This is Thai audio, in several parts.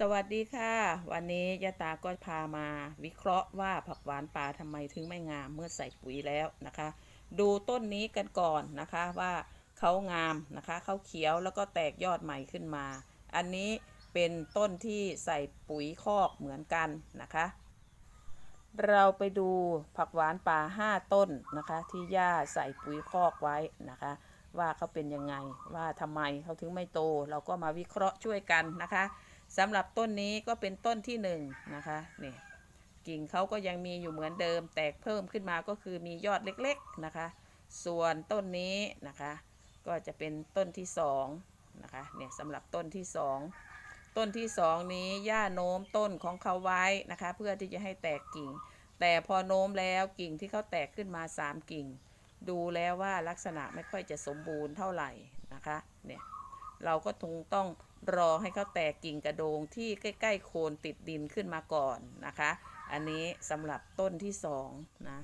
สวัสดีค่ะ วันนี้ยะตาก็พามาวิเคราะห์ว่าผักหวานป่าทำไมถึงไม่งามเมื่อใส่ปุ๋ยแล้วนะคะ ดูต้นนี้กันก่อนนะคะว่าเขางามนะคะเขาเขียวแล้วก็แตกยอดใหม่ขึ้นมา อันนี้เป็นต้นที่ใส่ปุ๋ยคอกเหมือนกันนะคะ เราไปดูผักหวานป่า 5 ต้นนะคะ ที่ย่าใส่ปุ๋ยคอกไว้นะคะ ว่าเขาเป็นยังไงว่าทำไมเขาถึงไม่โต เราก็มาวิเคราะห์ช่วยกันนะคะ สำหรับต้นนี้ก็เป็นต้นที่หนึ่งนะคะนี่กิ่งเขาก็ยังมีอยู่เหมือนเดิม แตกเพิ่มขึ้นมาก็คือมียอดเล็กๆนะคะ ส่วนต้นนี้นะคะ ก็จะเป็นต้นที่สองนะคะเนี่ยสำหรับต้นที่สองต้นที่สองนี้ย่าโน้มต้นของเขาไว้นะคะ เพื่อที่จะให้แตกกิ่ง แต่พอโน้มแล้วกิ่งที่เขาแตกขึ้นมาสามกิ่ง ดูแล้วว่าลักษณะไม่ค่อยจะสมบูรณ์เท่าไหร่นะคะเนี่ย เราก็คงต้องรอให้เขาแตกกิ่งกระโดงที่ใกล้ ๆ โคนติดดินขึ้นมาก่อนนะคะ อันนี้สำหรับต้นที่สองนะ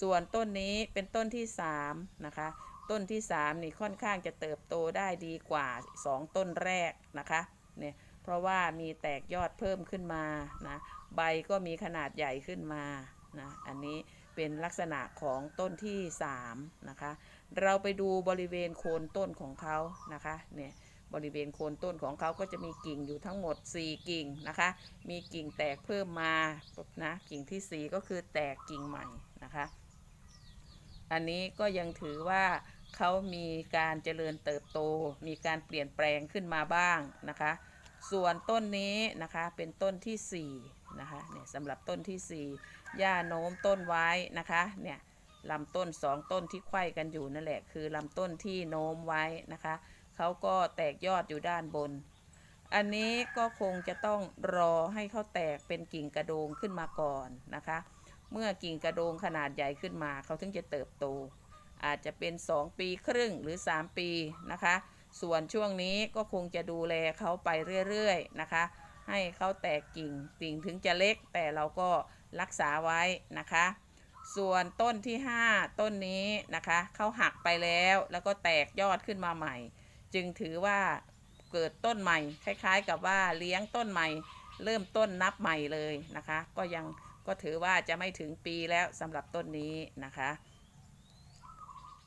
ส่วนต้นนี้เป็นต้นที่สามนะคะ ต้นที่สามนี่ค่อนข้างจะเติบโตได้ดีกว่าสองต้นแรกนะคะเนี่ยเพราะว่ามีแตกยอดเพิ่มขึ้นมานะใบก็มีขนาดใหญ่ขึ้นมานะอันนี้เป็นลักษณะของต้นที่สามนะคะ เราไปดูบริเวณโคนต้นของเขานะคะเนี่ย บริเวณโคนต้นของเขาก็จะมีกิ่งอยู่ทั้งหมด 4 กิ่งนะคะ มีกิ่งแตกเพิ่มมานะกิ่งที่ 4 ก็คือแตกกิ่งใหม่นะคะ อันนี้ก็ยังถือว่าเขามีการเจริญเติบโต มีการเปลี่ยนแปลงขึ้นมาบ้างนะคะ ส่วนต้นนี้นะคะเป็นต้นที่4นะคะเนี่ยสำหรับต้นที่4ย่าโน้มต้นไว้นะคะเนี่ยลำต้นสองต้นที่ไขว้กันอยู่นั่นแหละคือลำต้นที่โน้มไว้นะคะ เขาก็แตกยอดอยู่ด้านบน อันนี้ก็คงจะต้องรอให้เขาแตกเป็นกิ่งกระโดงขึ้นมาก่อนนะคะ เมื่อกิ่งกระโดงขนาดใหญ่ขึ้นมา เขาถึงจะเติบโต อาจจะเป็น 2 ปีครึ่งหรือ 3 ปีนะคะ ส่วนช่วงนี้ก็คงจะดูแลเขาไปเรื่อยๆนะคะให้เขาแตกกิ่งกิ่งถึงจะเล็กแต่เราก็รักษาไว้นะคะ ส่วนต้นที่ 5 ต้นนี้นะคะเขาหักไปแล้วแล้วก็แตกยอดขึ้นมาใหม่ จึงถือว่าเกิดต้นใหม่ คล้ายๆ กับว่าเลี้ยงต้นใหม่ เริ่มต้นนับใหม่เลยนะคะ ก็ยังก็ถือว่าจะไม่ถึงปีแล้วสำหรับต้นนี้นะคะ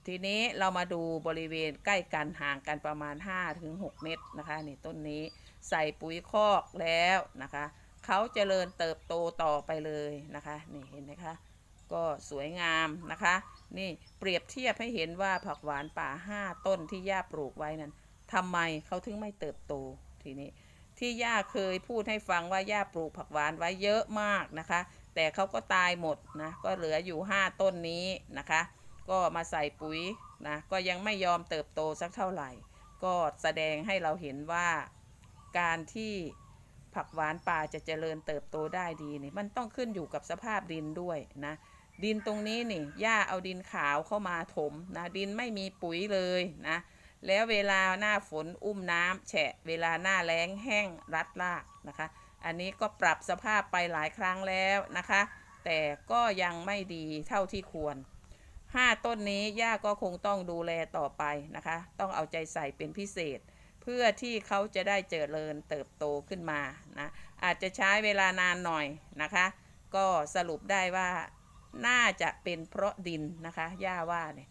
ทีนี้เรามาดูบริเวณใกล้กันห่างกันประมาณ 5-6 เมตรนะคะนี่ต้นนี้ใส่ปุ๋ยคอกแล้วนะคะเขาเจริญเติบโตต่อไปเลยนะคะนี่เห็นไหมคะ ก็สวยงามนะคะ นี่เปรียบเทียบให้เห็นว่าผักหวานป่าห้าต้นที่ย่าปลูกไว้นั้นทำไมเขาถึงไม่เติบโตทีนี้ ที่ย่าเคยพูดให้ฟังว่าย่าปลูกผักหวานไว้เยอะมากนะคะ แต่เขาก็ตายหมดนะก็เหลืออยู่ห้าต้นนี้นะคะ ก็มาใส่ปุ๋ยนะก็ยังไม่ยอมเติบโตสักเท่าไหร่ ก็แสดงให้เราเห็นว่าการที่ผักหวานป่าจะเจริญเติบโตได้ดีนี่มันต้องขึ้นอยู่กับสภาพดินด้วยนะ ดินตรงนี้นี่ย่าเอาดินขาวเข้ามาถมนะดินไม่มีปุ๋ยเลยนะแล้วเวลาหน้าฝนอุ้มน้ำแฉะ เวลาหน้าแล้งแห้งรัดรากนะคะ อันนี้ก็ปรับสภาพไปหลายครั้งแล้วนะคะ แต่ก็ยังไม่ดีเท่าที่ควรห้าต้นนี้ย่าก็คงต้องดูแลต่อไปนะคะ ต้องเอาใจใส่เป็นพิเศษ เพื่อที่เขาจะได้เจริญเติบโตขึ้นมานะอาจจะใช้เวลานานหน่อยนะคะ ก็สรุปได้ว่า น่าจะเป็นเพราะดินนะคะย่าว่าเนี่ย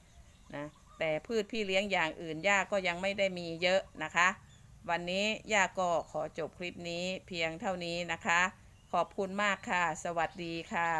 นะแต่พืชพี่เลี้ยงอย่างอื่นย่าก็ยังไม่ได้มีเยอะนะคะ วันนี้ย่าก็ขอจบคลิปนี้เพียงเท่านี้นะคะ ขอบคุณมากค่ะ สวัสดีค่ะ